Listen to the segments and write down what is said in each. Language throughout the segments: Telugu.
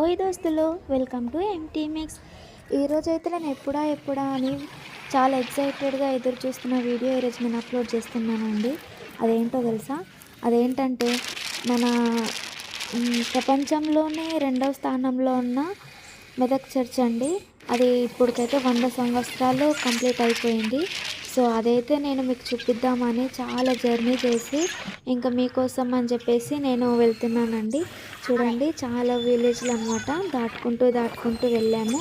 ఓయ్ దోస్తులు వెల్కమ్ టు ఎంటీ మిక్స్. ఈరోజు అయితే నేను ఎప్పుడా ఎప్పుడా అని చాలా ఎక్సైటెడ్గా ఎదురు చూస్తున్న వీడియో ఈరోజు నేను అప్లోడ్ చేస్తున్నానండి. అదేంటో తెలుసా? అదేంటంటే మన ప్రపంచంలోనే రెండవ స్థానంలో ఉన్న మెదక్ చర్చ్ అండి అది ఇప్పటికైతే వంద సంవత్సరాలు కంప్లీట్ అయిపోయింది. సో అదైతే నేను మీకు చూపిద్దామని చాలా జర్నీ చేసి ఇంకా మీకోసం అని చెప్పేసి నేను వెళ్తున్నానండి. చూడండి చాలా విలేజ్లు అనమాట దాటుకుంటూ దాటుకుంటూ వెళ్ళాము.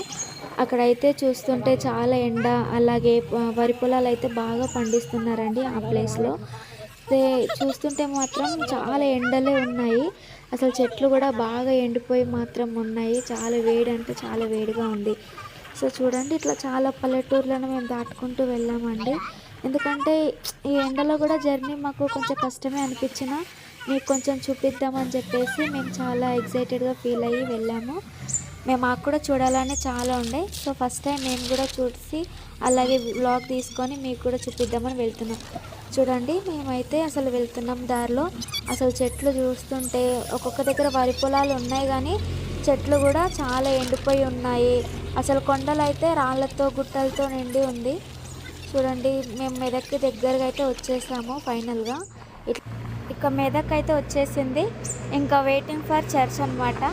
అక్కడైతే చూస్తుంటే చాలా ఎండ అలాగే వరి పొలాలు అయితే బాగా పండిస్తున్నారండి ఆ ప్లేస్లో అయితే చూస్తుంటే మాత్రం చాలా ఎండలే ఉన్నాయి. అసలు చెట్లు కూడా బాగా ఎండిపోయి మాత్రం ఉన్నాయి. చాలా వేడి అంటే చాలా వేడిగా ఉంది. సో చూడండి ఇట్లా చాలా పల్లెటూర్లను మేము దాటుకుంటూ వెళ్ళామండి. ఎందుకంటే ఈ ఎండలో కూడా జర్నీ మాకు కొంచెం కష్టమే అనిపించిన మీకు కొంచెం చూపిద్దామని చెప్పేసి మేము చాలా ఎగ్జైటెడ్గా ఫీల్ అయ్యి వెళ్ళాము. మేము మాకు కూడా చూడాలని చాలా ఉండే. సో ఫస్ట్ టైం మేము కూడా చూసి అలాగే వ్లాగ్ తీసుకొని మీకు కూడా చూపిద్దామని వెళ్తున్నాం. చూడండి మేమైతే అసలు వెళ్తున్నాం దారిలో. అసలు చెట్లు చూస్తుంటే ఒక్కొక్క దగ్గర వరి పొలాలు ఉన్నాయి కానీ చెట్లు కూడా చాలా ఎండిపోయి ఉన్నాయి. అసలు కొండలు అయితే రాళ్ళతో గుట్టలతో నిండి ఉంది. చూడండి మేము మెదక్కి దగ్గరగా అయితే వచ్చేసాము ఫైనల్గా. ఇక మెదక్ అయితే వచ్చేసింది. ఇంకా వెయిటింగ్ ఫర్ చర్చ్ అనమాట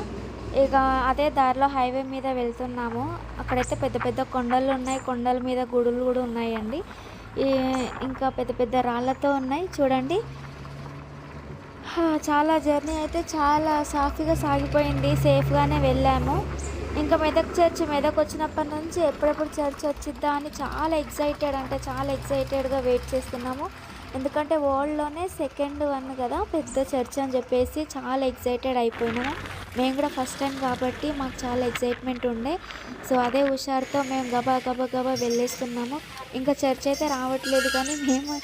ఇక అదే దారిలో హైవే మీద వెళ్తున్నాము. అక్కడైతే పెద్ద పెద్ద కొండలు ఉన్నాయి. కొండల మీద గుడులు కూడా ఉన్నాయండి. ఇంకా పెద్ద పెద్ద రాళ్ళతో ఉన్నాయి. చూడండి. చాలా జర్నీ అయితే చాలా సాఫీగా సాగిపోయింది. సేఫ్గానే వెళ్ళాము. ఇంకా మెదక్ చర్చ్ మెదక్ వచ్చినప్పటి నుంచి ఎప్పుడెప్పుడు చర్చ్ వచ్చిద్దా అని చాలా ఎక్సైటెడ్ అంటే చాలా ఎక్సైటెడ్గా వెయిట్ చేస్తున్నాము. ఎందుకంటే వరల్డ్లోనే సెకండ్ వన్ కదా పెద్ద చర్చ్ అని చెప్పేసి చాలా ఎక్సైటెడ్ అయిపోయినాము. మేము కూడా ఫస్ట్ టైం కాబట్టి మాకు చాలా ఎక్సైట్మెంట్ ఉండే. సో అదే హుషారుతో మేము గబా గబా గబా వెళ్ళేస్తున్నాము. ఇంకా చర్చ్ అయితే రావట్లేదు కానీ మేము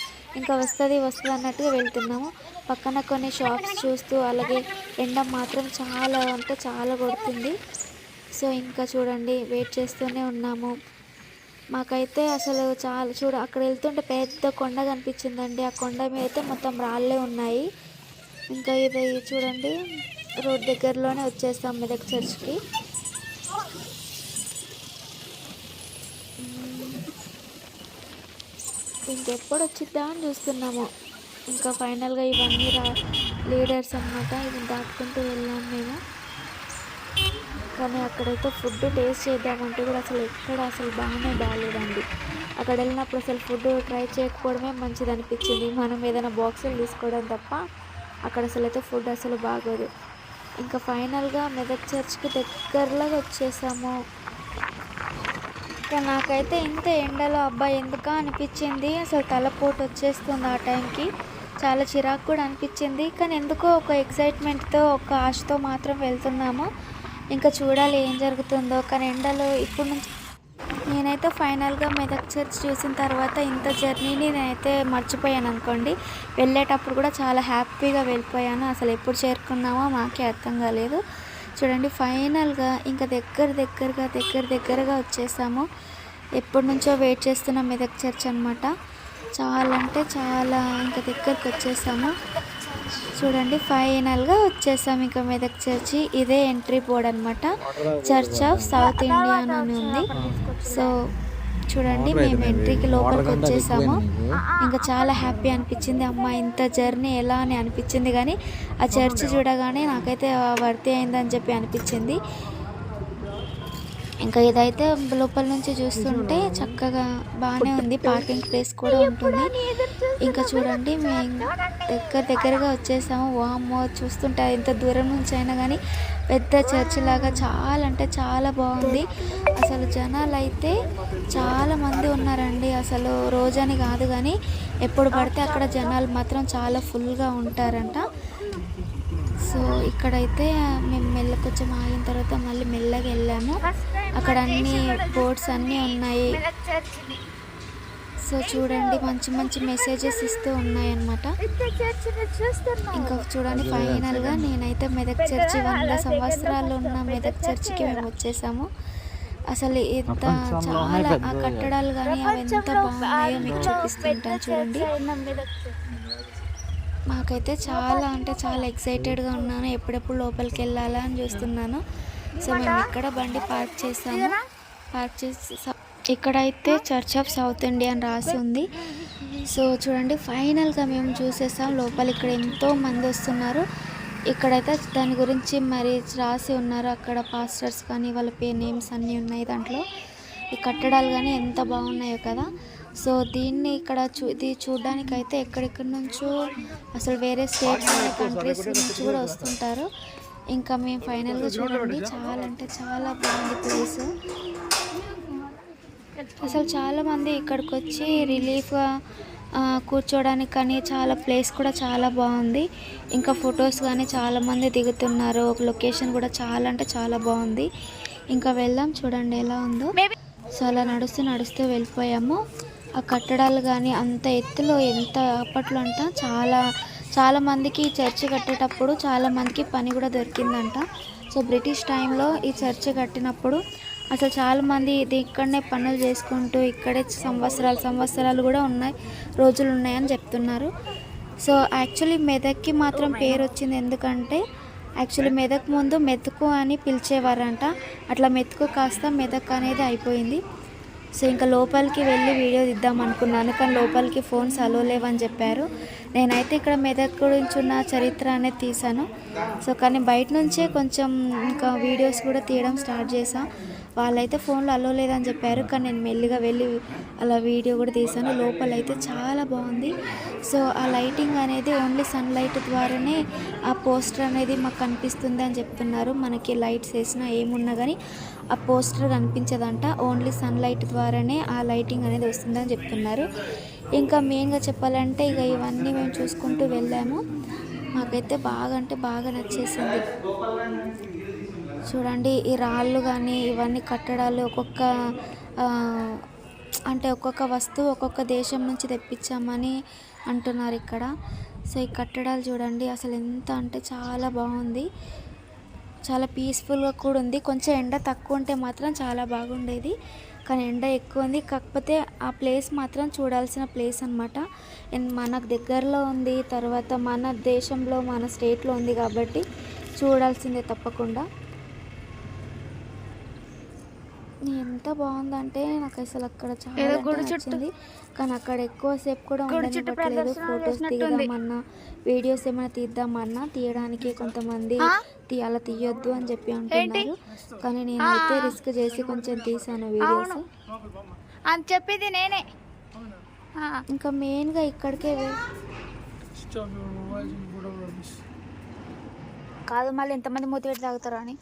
ఇంకా వస్తుంది వస్తుంది అన్నట్టుగా వెళ్తున్నాము. పక్కన కొన్ని షాప్స్ చూస్తూ అలాగే ఎండ మాత్రం చాలా అంటే చాలా కొడుతుంది. సో ఇంకా చూడండి వెయిట్ చేస్తూనే ఉన్నాము. మాకైతే అసలు చాలా చూడ అక్కడ వెళ్తుంటే పెద్ద కొండ కనిపించిందండి. ఆ కొండ మీద అయితే మొత్తం రాళ్ళే ఉన్నాయి. ఇంకా ఇది చూడండి రోడ్ దగ్గరలోనే వచ్చేస్తాం మెదక్ చర్చ్కి. ఇంకెప్పుడు వచ్చిద్దా అని చూస్తున్నాము. ఇంకా ఫైనల్గా ఇవన్నీ రా లీడర్స్ అనమాట ఇవి దాటుకుంటూ వెళ్ళాము మేము. కానీ అక్కడైతే ఫుడ్ టేస్ట్ చేద్దామంటే కూడా అసలు ఎక్కడ అసలు బాగానే బాగాలేదండి. అక్కడ వెళ్ళినప్పుడు అసలు ఫుడ్ ట్రై చేయకపోవడమే మంచిది అనిపించింది మనం ఏదైనా బాక్సులు తీసుకోవడం తప్ప అక్కడ అసలు అయితే ఫుడ్ అసలు బాగోదు. ఇంకా ఫైనల్గా మెదక్ చర్చ్కి దగ్గరలో వచ్చేసాము. ఇంకా నాకైతే ఇంత ఎండలో అబ్బాయి ఎందుకా అనిపించింది? అసలు తలపోటు వచ్చేస్తుంది ఆ టైంకి. చాలా చిరాకు కూడా అనిపించింది. కానీ ఎందుకో ఒక ఎక్సైట్మెంట్తో ఒక ఆశతో మాత్రం వెళ్తున్నాము. ఇంకా చూడాలి ఏం జరుగుతుందో. కానీ ఎండలో ఇప్పుడు నుంచి నేనైతే ఫైనల్గా మెదక్ చర్చ్ చూసిన తర్వాత ఇంత జర్నీని నేనైతే మర్చిపోయాను అనుకోండి. వెళ్ళేటప్పుడు కూడా చాలా హ్యాపీగా వెళ్ళిపోయాను. అసలు ఎప్పుడు చేరుకున్నామో మాకే అర్థం కాలేదు. చూడండి ఫైనల్గా ఇంకా దగ్గర దగ్గరగా దగ్గర దగ్గరగా వచ్చేసాము. ఎప్పటి నుంచో వెయిట్ చేస్తున్న మెదక్ చర్చ్ అనమాట చాలా అంటే చాలా ఇంకా దగ్గరకు వచ్చేసాము. చూడండి ఫైనల్గా వచ్చేసాము ఇంకా మెదక్ చర్చి. ఇదే ఎంట్రీ బోర్డ్ అనమాట చర్చ్ ఆఫ్ సౌత్ ఇండియన్ అని ఉంది. సో చూడండి మేము ఎంట్రీకి లోపలికి వచ్చేసాము. ఇంకా చాలా హ్యాపీ అనిపించింది. అమ్మ ఇంత జర్నీ ఎలా అని అనిపించింది కానీ ఆ చర్చ్ చూడగానే నాకైతే వర్తి అయిందని చెప్పి అనిపించింది. ఇంకా ఇదైతే లోపల నుంచి చూస్తుంటే చక్కగా బాగానే ఉంది. పార్కింగ్ ప్లేస్ కూడా ఉంటుంది. ఇంకా చూడండి మేము దగ్గర దగ్గరగా వచ్చేసాము. వామ్మో చూస్తుంటే ఎంత దూరం నుంచి అయినా కానీ పెద్ద చర్చ్ లాగా చాలా అంటే చాలా బాగుంది. అసలు జనాలు అయితే చాలా మంది ఉన్నారండి. అసలు రోజని కాదు కానీ ఎప్పుడు పడితే అక్కడ జనాలు మాత్రం చాలా ఫుల్గా ఉంటారంట. సో ఇక్కడైతే మేము మెల్ల కొంచెం ఆగిన తర్వాత మళ్ళీ మెల్లగా వెళ్ళాము. అక్కడ అన్ని బోర్డ్స్ అన్నీ ఉన్నాయి. సో చూడండి మంచి మంచి మెసేజెస్ ఇస్తూ ఉన్నాయన్నమాట. ఇంకా చూడండి ఫైనల్గా నేనైతే మెదక్ చర్చి వంద సంవత్సరాలు ఉన్న మెదక్ చర్చికి మేము వచ్చేసాము. అసలు ఎంత చాలా ఆ కట్టడాలు కానీ అవి ఎంత బాగున్నాయో మీకు చూపిస్తుంటాను చూడండి. మాకైతే చాలా అంటే చాలా ఎక్సైటెడ్గా ఉన్నాను. ఎప్పుడెప్పుడు లోపలికి వెళ్ళాలా అని చూస్తున్నాను. సో మేము ఇక్కడ బండి పార్క్ చేసాము. పార్క్ చేసి ఇక్కడైతే చర్చ్ ఆఫ్ సౌత్ ఇండియా అని రాసి ఉంది. సో చూడండి ఫైనల్గా మేము చూసేసాం. లోపల ఇక్కడ ఎంతో మంది వస్తున్నారు. ఇక్కడైతే దాని గురించి మరి రాసి ఉన్నారు. అక్కడ పాస్టర్స్ కానీ వాళ్ళ పే నేమ్స్ అన్నీ ఉన్నాయి దాంట్లో. ఈ కట్టడాలు కానీ ఎంత బాగున్నాయో కదా. సో దీన్ని ఇక్కడ చూ ఇది చూడడానికి అయితే ఎక్కడెక్కడి నుంచో అసలు వేరే స్టేట్స్ కంట్రీస్ నుంచి కూడా వస్తుంటారు. ఇంకా మేము ఫైనల్గా చూడండి. చాలా అంటే చాలా బాగుంది ప్లేస్ అసలు చాలా మంది ఇక్కడికి వచ్చి రిలీఫ్గా కూర్చోడానికి కానీ చాలా ప్లేస్ కూడా చాలా బాగుంది. ఇంకా ఫొటోస్ కానీ చాలా మంది దిగుతున్నారు. ఒక లొకేషన్ కూడా చాలా అంటే చాలా బాగుంది. ఇంకా వెళ్దాం చూడండి ఎలా ఉందో. సో అలా నడుస్తూ నడుస్తూ వెళ్ళిపోయాము. ఆ కట్టడాలు కానీ అంత ఎత్తులో ఎంత అప్పట్లో అంట చాలా చాలా మందికి ఈ చర్చి కట్టేటప్పుడు చాలా మందికి పని కూడా దొరికిందంట. సో బ్రిటిష్ టైంలో ఈ చర్చి కట్టినప్పుడు అసలు చాలామంది ఇది ఇక్కడనే పనులు చేసుకుంటూ ఇక్కడే సంవత్సరాలు సంవత్సరాలు కూడా ఉన్నాయి రోజులు ఉన్నాయని చెప్తున్నారు. సో యాక్చువల్లీ మెదక్కి మాత్రం పేరు వచ్చింది ఎందుకంటే యాక్చువల్లీ మెదక్ ముందు మెతుకు అని పిలిచేవారంట. అట్లా మెతుకు కాస్త మెదక్ అనేది అయిపోయింది. సో ఇంకా లోపలికి వెళ్ళి వీడియో తీద్దాం అనుకున్నాను కానీ లోపలికి ఫోన్స్ అలో లేవని చెప్పారు. నేనైతే ఇక్కడ మెదక్ గురించి ఉన్న చరిత్ర అనేది తీసాను సో కానీ బయట నుంచే కొంచెం ఇంకా వీడియోస్ కూడా తీయడం స్టార్ట్ చేశాను వాళ్ళైతే ఫోన్లో అలో లేదని చెప్పారు. కానీ నేను మెల్లిగా వెళ్ళి అలా వీడియో కూడా తీసాను లోపల అయితే చాలా బాగుంది. సో ఆ లైటింగ్ అనేది ఓన్లీ సన్లైట్ ద్వారానే ఆ పోస్టర్ అనేది మాకు కనిపిస్తుంది అని చెప్తున్నారు. మనకి లైట్స్ వేసినా ఏమున్నా కానీ ఆ పోస్టర్ కనిపించదంట. ఓన్లీ సన్లైట్ ద్వారానే ఆ లైటింగ్ అనేది వస్తుందని చెప్తున్నారు. ఇంకా మెయిన్గా చెప్పాలంటే ఇక ఇవన్నీ మేము చూసుకుంటూ వెళ్ళాము. మాకైతే బాగా అంటే బాగా నచ్చేసింది. చూడండి ఈ రాళ్ళు కానీ ఇవన్నీ కట్టడాలు ఒక్కొక్క అంటే ఒక్కొక్క వస్తువు ఒక్కొక్క దేశం నుంచి తెప్పించామని అంటున్నారు ఇక్కడ. సో ఈ కట్టడాలు చూడండి అసలు ఎంత అంటే చాలా బాగుంది. చాలా పీస్ఫుల్గా కూడా ఉంది. కొంచెం ఎండ తక్కువ ఉంటే మాత్రం చాలా బాగుండేది. కానీ ఎండ ఎక్కువ ఉంది. కాకపోతే ఆ ప్లేస్ మాత్రం చూడాల్సిన ప్లేస్ అనమాట మనకు దగ్గరలో ఉంది తర్వాత మన దేశంలో మన స్టేట్లో ఉంది కాబట్టి చూడాల్సిందే తప్పకుండా. ఎంత బాగుందంటే నాకు అసలు అక్కడ చాలా నచ్చింది. కానీ అక్కడ ఎక్కువసేపు కూడా గుడి చుట్టూ ఉండనివ్వట్లేదు ఫొటోస్. దిగదామన్నా వీడియోస్ ఏమైనా తీద్దామన్నా తీయడానికి కొంతమంది అలా తీయొద్దు అని చెప్పి అంటున్నారు. కానీ నేనైతే రిస్క్ చేసి కొంచెం తీసాను వీడియోస్. అని చెప్పింది నేనే. ఇంకా మెయిన్గా ఇక్కడికే కాదు మళ్ళీ ఎంతమంది మూతి పెట్టి తాగుతారు అని.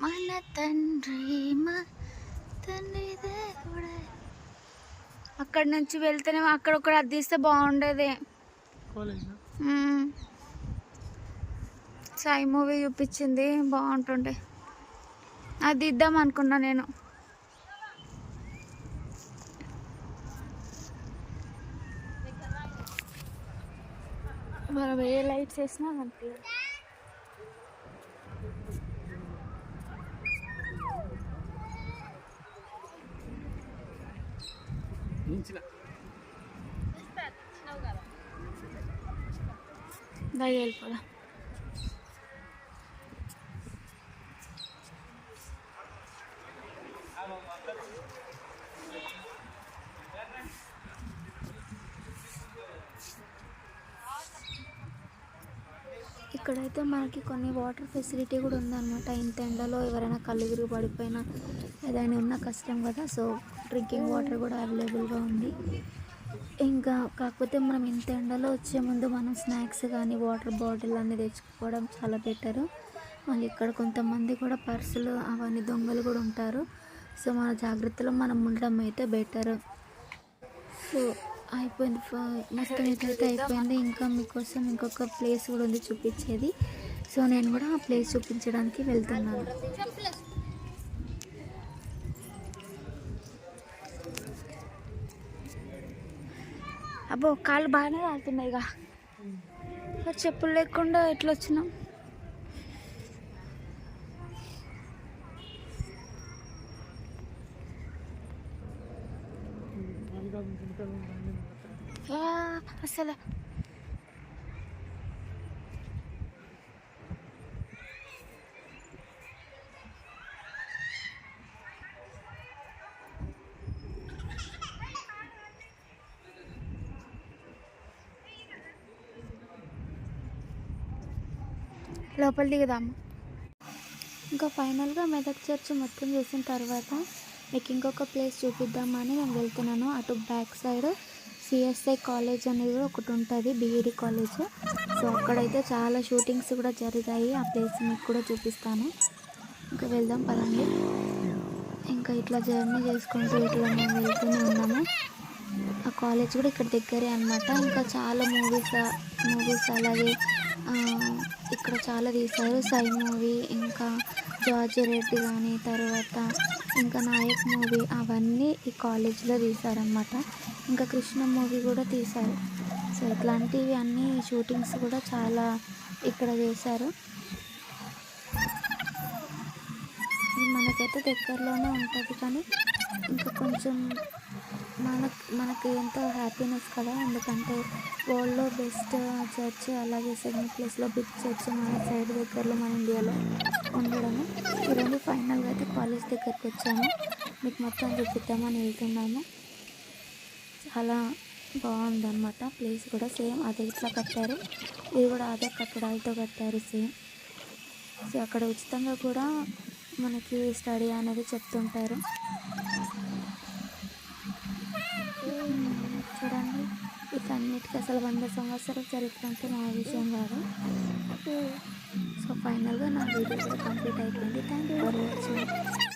మన తండ్రి మా తండ్రి దేవుడే. అక్కడ నుంచి వెళ్తేనే అక్కడ ఒకటి అది తీస్తే బాగుండేది. సాయి మూవీ చూపించింది బాగుంటుండే అది ఇద్దాం అనుకున్నా నేను మనం ఏ లైట్స్ వేసినా కనిపించదు బయట వెళ్ళిపోదాం ఇక్కడైతే మనకి కొన్ని వాటర్ ఫెసిలిటీ కూడా ఉందన్నమాట. ఇంత ఎండలో ఎవరైనా కళ్ళు తిరిగి పడిపోయినా ఏదైనా ఉన్నా కష్టం కదా. సో డ్రింకింగ్ వాటర్ కూడా అవైలబుల్గా ఉంది. ఇంకా కాకపోతే మనం ఇంత ఎండలో వచ్చే ముందు మనం స్నాక్స్ కానీ వాటర్ బాటిల్ అన్నీ తెచ్చుకోవడం చాలా బెటరు. మళ్ళీ ఇక్కడ కొంతమంది కూడా పర్సులు అవన్నీ దొంగలు కూడా ఉంటారు. సో మన జాగ్రత్తలో మనం ఉండడం అయితే బెటర్. సో అయిపోయింది మొత్తం ఇట్లయితే అయిపోయింది. ఇంకా మీకోసం ఇంకొక ప్లేస్ కూడా ఉంది చూపించేది. సో నేను కూడా ఆ ప్లేస్ చూపించడానికి వెళ్తున్నాను. అబ్బో కాళ్ళు బాగానే తాగుతున్నాయి ఇక. చెప్పులు లేకుండా ఎట్లా వచ్చినాం? అసలు లోపల దిగుదాము. ఇంకా ఫైనల్గా మెదక్ చర్చ్ మొత్తం చూసిన తర్వాత మీకు ఇంకొక ప్లేస్ చూపిద్దామని నేను వెళ్తున్నాను. అటు బ్యాక్ సైడ్ సిఎస్ఐ కాలేజ్ అనేది ఒకటి ఉంటుంది బీఈడి కాలేజ్. సో అక్కడైతే చాలా షూటింగ్స్ కూడా జరిగాయి. ఆ ప్లేస్ మీకు కూడా చూపిస్తాను. ఇంకా వెళ్దాం పదండి. ఇంకా ఇట్లా జర్నీ చేసుకుంటూ ఇట్లా మేము వెళ్తూనే ఉన్నాము. ఆ కాలేజ్ కూడా ఇక్కడ దగ్గరే అనమాట ఇంకా చాలా మూవీస్ మూవీస్ అలాగే ఇక్కడ చాలా తీశారు. సై మూవీ ఇంకా జార్జ్ రెడ్డి కానీ తర్వాత ఇంకా నాయక్ మూవీ అవన్నీ ఈ కాలేజ్లో తీశారనమాట ఇంకా కృష్ణ మూవీ కూడా తీశారు. సో ఇట్లాంటివి అన్నీ షూటింగ్స్ కూడా చాలా ఇక్కడ చేశారు ఇది మనకైతే దగ్గరలోనే ఉంటుంది కానీ ఇంకా కొంచెం మన మనకి ఎంతో హ్యాపీనెస్ కదా. ఎందుకంటే వరల్డ్లో బెస్ట్ చర్చ్ అలాగే సెకండ్ ప్లేస్లో బిగ్ చర్చ్ మన సైడ్ దగ్గరలో మన ఇండియాలో ఉండడము. ఈరోజు ఫైనల్గా అయితే కాలేజ్ దగ్గరికి వచ్చాము. మీకు మొత్తం చూపిద్దామని వెళ్తున్నాము. చాలా బాగుందన్నమాట ప్లేస్ కూడా సేమ్ అదే ఇట్లా కట్టారు. ఇది కూడా అదే కట్టడాలతో కట్టారు సేమ్ సో అక్కడ ఉచితంగా కూడా మనకి స్టడీ అనేది చెప్తుంటారు. చూడండి వీటన్నిటికీ అసలు వంద సంవత్సరాల చరిత్ర అంటే నా విషయం కాదు. సో ఫైనల్గా నా వీడియో కూడా కంప్లీట్ అయిపోయింది. Thank you for watching.